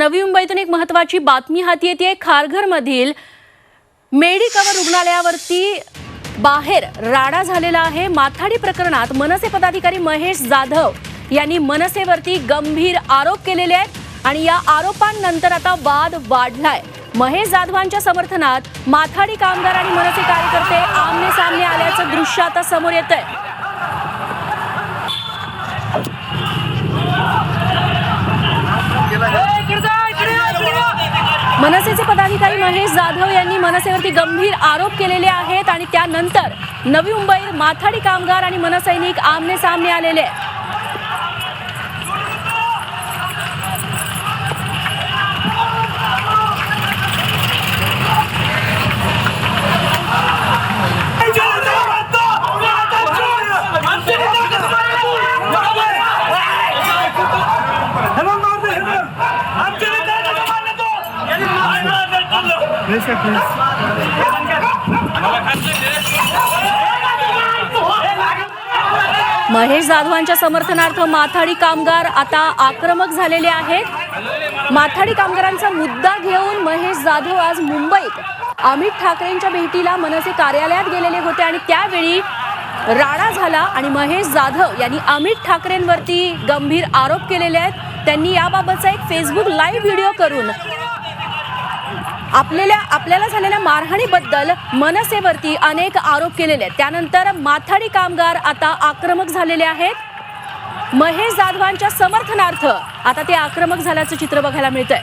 नवी मुंबईतून एक महत्वाची बातमी हाती येते. खारघरमधील मेडिकवर रुग्णालयावरती बाहेर राडा झालेला आहे. माथाडी प्रकरणात मनसे पदाधिकारी महेश जाधव यांनी मनसेवरती गंभीर आरोप केलेले आहेत आणि या आरोपांनंतर आता वाद वाढलाय. महेश जाधवांच्या समर्थनात माथाडी कामगार आणि मनसे कार्यकर्ते आमने सामने आल्याचं दृश्य आता समोर येत आहे मनसेचे पदाधिकारी महेश जाधव यांनी मनसेवरती गंभीर आरोप केलेले आहेत आणि त्यानंतर नवी मुंबईत माथाडी कामगार आणि मनसैनिक आमने सामने आलेले आहेत. महेश जाधवांच्या समर्थनार्थ माथाडी कामगार आता आक्रमक झालेले आहेत. माथाडी कामगारांचा मुद्दा घेऊन महेश जाधव आज मुंबईत. अमित ठाकरेंच्या भेटीला मनसे कार्यालयात गेलेले होते आणि त्यावेळी राडा झाला आणि महेश जाधव यांनी अमित ठाकरेंवरती गंभीर आरोप केलेले आहेत. त्यांनी याबाबतचा एक फेसबुक लाईव्ह व्हिडिओ करून आपल्याला आपल्याला झालेल्या मारहाणीबद्दल मनसेवरती अनेक आरोप केलेले आहेत. त्यानंतर माथाडी कामगार आता आक्रमक झालेले आहेत. महेश जाधवांच्या समर्थनार्थ आता ते आक्रमक झाल्याचं चित्र बघायला मिळतंय.